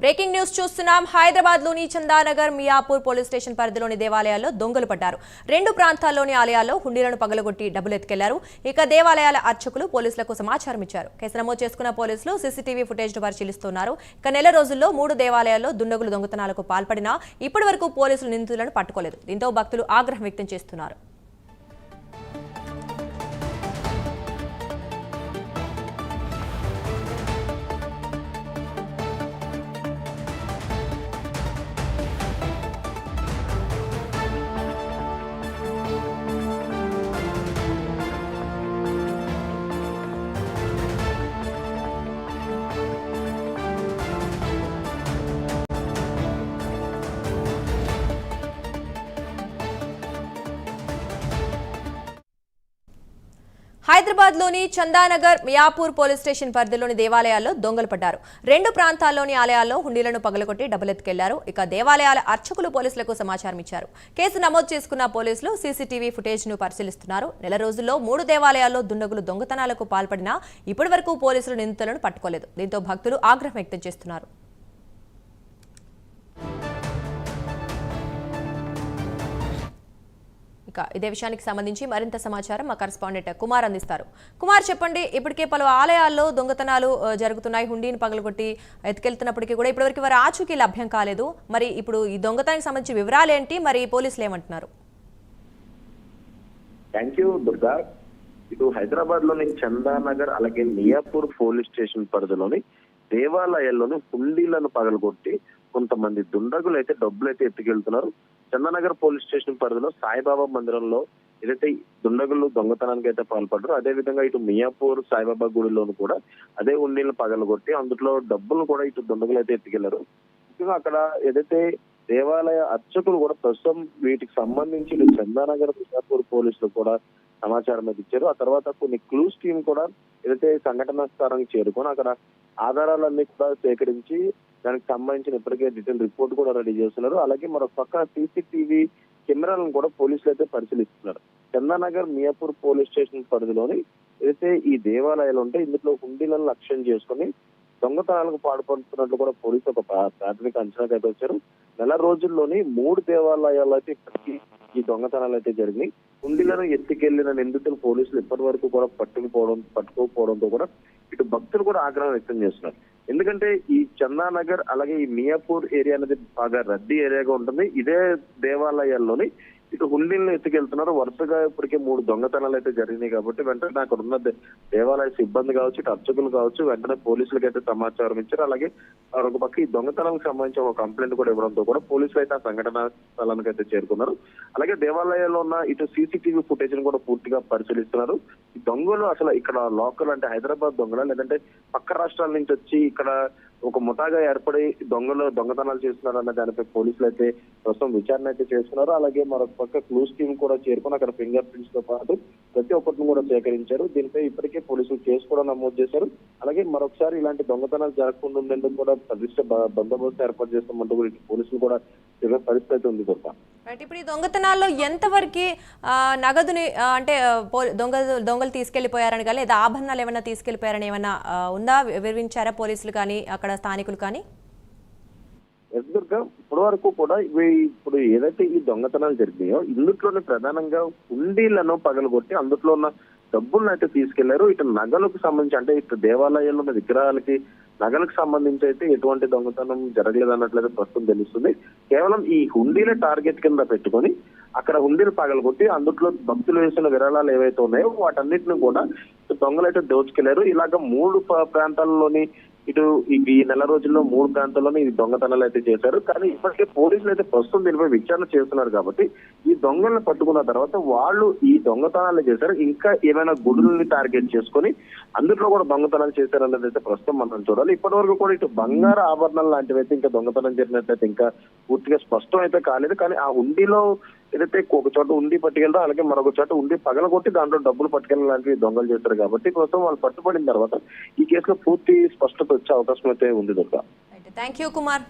Breaking news చూస్తున్నాం. హైదరాబాద్లోని Chandanagar Miyapur police station పరిధిలోని దేవాలయాల్లో దొంగలు పడ్డారు. రెండు ప్రాంతాల్లోని ఆలయాల్లో హుండీలను పగలగొట్టి డబ్బులు ఎత్తుకెళ్ళారు. ఇక దేవాలయాల అర్చకులు పోలీసులకు సమాచారం ఇచ్చారు. కేసు నమోదు చేసుకున్న పోలీసులు సీసీటీవీ ఫుటేజ్ను పరిశీలిస్తున్నారు ఇక నెల రోజుల్లో మూడు దేవాలయాల్లో దుండగులు దొంగతనాలకు పాల్పడినా ఇప్పటి వరకు పోలీసులు నిందితులను పట్టుకోలేదు. దీంతో భక్తులు ఆగ్రహం వ్యక్తం చేస్తున్నారు. హైదరాబాద్లోని చందానగర్ మియాపూర్ పోలీస్ స్టేషన్ పరిధిలోని దేవాలయాల్లో దొంగలు పడ్డారు. రెండు ప్రాంతాల్లోని ఆలయాల్లో హుండీలను పగలగొట్టి డబ్బులెత్తుకెళ్ళారు ఇక దేవాలయాల అర్చకులు పోలీసులకు సమాచారం ఇచ్చారు. కేసు నమోదు చేసుకున్న పోలీసులు సీసీటీవీ ఫుటేజ్ను పరిశీలిస్తున్నారు. నెల రోజుల్లో మూడు దేవాలయాల్లో దుండగులు దొంగతనాలకు పాల్పడినా ఇప్పటి వరకు పోలీసులు నిందితులను పట్టుకోలేదు. దీంతో భక్తులు ఆగ్రహం వ్యక్తం చేస్తున్నారు. ఇక ఇదే విషయానికి సంబంధించి మరింత సమాచారం మా కరస్పాండెంట్ కుమార్ అందిస్తారు. కుమార్ చెప్పండి ఇప్పటికే పలు ఆలయాల్లో దొంగతనాలు జరుగుతున్నాయి. హుండీని పగలగొట్టి ఎత్తుకెళ్తున్నప్పటికీ కూడా ఇప్పటివరకు వారి ఆచూకీ లభ్యం కాలేదు. మరి ఇప్పుడు ఈ దొంగతనానికి సంబంధించి వివరాలు ఏంటి? మరి పోలీసులు ఏమంటున్నారు? Thank you Durga. ఇటు హైదరాబాద్లోని చందానగర్ అలాగే మియాపూర్ పోలీస్ స్టేషన్ పరిధిలోని దేవాలయాల్లోని హుండీలను పగలగొట్టి కొంతమంది దుండగులు అయితే డబ్బులు అయితే ఎత్తుకెళ్తున్నారు. చందానగర్ పోలీస్ స్టేషన్ పరిధిలో సాయిబాబా మందిరంలో ఏదైతే దుండగులు దొంగతనానికి అయితే పాల్పడ్డారు అదే విధంగా ఇటు మియాపూర్ సాయిబాబా గుడిలోను కూడా అదే ఉండీలను పగలగొట్టి అందులో డబ్బులు కూడా ఇటు దుండగులు అయితే ఎత్తుకెళ్ళారు. ముఖ్యంగా అక్కడ ఏదైతే దేవాలయ అర్చకులు కూడా ప్రస్తుతం వీటికి సంబంధించి చందానగర్ మియాపూర్ పోలీసులు కూడా సమాచారం అయితే ఇచ్చారు. ఆ తర్వాత కొన్ని క్లూస్ టీం కూడా ఏదైతే సంఘటనా స్థానానికి చేరుకొని అక్కడ ఆధారాలన్నీ కూడా సేకరించి దానికి సంబంధించిన ఇప్పటికే డీటెయిల్ రిపోర్ట్ కూడా రెడీ చేస్తున్నారు. అలాగే మరొక పక్క సీసీటీవీ కెమెరాలను కూడా పోలీసులు అయితే పరిశీలిస్తున్నారు. చందానగర్ మియాపూర్ పోలీస్ స్టేషన్ పరిధిలోని ఏదైతే ఈ దేవాలయాలు ఉంటే ఇందులో హుండీలను లక్ష్యం చేసుకొని దొంగతనాలకు పాల్పడుతున్నట్లు కూడా పోలీసు ఒక ప్రాథమిక అంచనాకు అయితే వచ్చారు. నెల రోజుల్లోని మూడు దేవాలయాలు అయితే ఇక్కడికి ఈ దొంగతనాలు అయితే జరిగినాయి. హుండీలను ఎత్తుకెళ్ళిన నిందితులు పోలీసులు ఇప్పటి వరకు కూడా పట్టుకుపోవడం పట్టుకోకపోవడంతో కూడా ఇటు భక్తులు కూడా ఆగ్రహం వ్యక్తం చేస్తున్నారు. ఎందుకంటే ఈ చందానగర్ అలాగే ఈ మియాపూర్ ఏరియా అనేది బాగా రద్దీ ఏరియాగా ఉంటుంది. ఇదే దేవాలయాల్లోని ఇటు హుండీలను ఎత్తుకెళ్తున్నారు. వరుసగా ఇప్పటికే మూడు దొంగతనాలు అయితే జరిగినాయి కాబట్టి వెంటనే అక్కడ ఉన్న దే- దేవాలయ సిబ్బంది కావచ్చు ఇటు అర్చకులు కావచ్చు వెంటనే పోలీసులకు అయితే సమాచారం ఇచ్చారు. అలాగే ఒక పక్క ఈ దొంగతనాలకు సంబంధించి ఒక కంప్లైంట్ కూడా ఇవ్వడంతో కూడా పోలీసులు అయితే ఆ సంఘటన స్థలానికి అయితే చేరుకున్నారు. అలాగే దేవాలయాల్లో ఉన్న ఇటు సీసీటీవీ ఫుటేజ్ని కూడా పూర్తిగా పరిశీలిస్తున్నారు. ఈ దొంగలు అసలు ఇక్కడ లోకల్ అంటే హైదరాబాద్ దొంగల? లేదంటే పక్క రాష్ట్రాల నుంచి వచ్చి ఇక్కడ ఒక ముఠాగా ఏర్పడి దొంగలు దొంగతనాలు చేస్తున్నారు అన్న దానిపై పోలీసులు అయితే ప్రస్తుతం విచారణ అయితే చేస్తున్నారు. అలాగే మరొక పక్క క్లూస్ టీమ్ కూడా చేరుకుని అక్కడ ఫింగర్ ప్రింట్స్తో పాటు ప్రతి ఒక్కరిని కూడా సేకరించారు. దీనిపై ఇప్పటికే పోలీసులు కేసు కూడా నమోదు చేశారు. అలాగే మరొకసారి ఇలాంటి దొంగతనాలు జరగకుండా ఉండేందుకు కూడా పటిష్ట బందోబస్తు ఏర్పాటు చేస్తామంటూ పోలీసులు కూడా పరిస్థితి ఉంది గొప్ప. రైట్ ఇప్పుడు ఈ దొంగతనాల్లో ఎంతవరకు ఆ, నగదుని అంటే పో- దొంగ దొంగలు తీసుకెళ్ళిపోయారని కానీ లేదా ఆభరణాలు ఏమైనా తీసుకెళ్ళిపోయారని ఏమైనా ఉందా? వివరించారా పోలీసులు కానీ అక్కడ స్థానికులు కానీ? ఇప్పటి వరకు కూడా ఇవి ఇప్పుడు ఏదైతే ఈ దొంగతనాలు జరిగినాయో ఇందులోనే ప్రధానంగా హుండీలను పగలగొట్టి అందులో ఉన్న డబ్బులను అయితే తీసుకెళ్ళారు. ఇటు నగలకు సంబంధించి అంటే ఇటు దేవాలయాల్లో ఉన్న విగ్రహాలకి నగలకు సంబంధించి అయితే ఎటువంటి దొంగతనం జరగలేదు అన్నట్లయితే ప్రస్తుతం తెలుస్తుంది. కేవలం ఈ హుండీల టార్గెట్ కింద పెట్టుకొని అక్కడ హుండీలు పగలగొట్టి అందుట్లో భక్తులు వేసిన విరాళాలు ఏవైతే ఉన్నాయో వాటన్నిటిని కూడా దొంగలు అయితే దోచుకెళ్ళారు. ఇలాగ మూడు ప్రాంతాల్లోని ఇటు ఈ నెల రోజుల్లో మూడు ప్రాంతాల్లోనే ఈ దొంగతనాలు అయితే చేశారు. కానీ ఇప్పటికే పోలీసులు అయితే ప్రస్తుతం దీనిపై విచారణ చేస్తున్నారు కాబట్టి ఈ దొంగలను పట్టుకున్న తర్వాత వాళ్ళు ఈ దొంగతనాలు చేశారు. ఇంకా ఏమైనా గుడుల్ని టార్గెట్ చేసుకొని అందులో కూడా దొంగతనాలు చేశారన్నది అయితే ప్రస్తుతం మనం చూడాలి. ఇప్పటి వరకు కూడా ఇటు బంగారు ఆభరణాలు లాంటివి అయితే ఇంకా దొంగతనం జరిగినట్లయితే ఇంకా పూర్తిగా స్పష్టం అయితే కాలేదు. కానీ ఆ ఉండిలో ఏదైతే ఒక చోట ఉండి పట్టుకెళ్తారో అలాగే మరొక చోట ఉండి పగలగొట్టి దాంట్లో డబ్బులు పట్టుకెళ్ళడం లాంటివి దొంగలు చేస్తారు కాబట్టి ప్రస్తుతం వాళ్ళు పట్టుబడిన తర్వాత ఈ కేసులో పూర్తి స్పష్టత వచ్చే అవకాశం అయితే ఉంది దొరక థ్యాంక్ యూ కుమార్.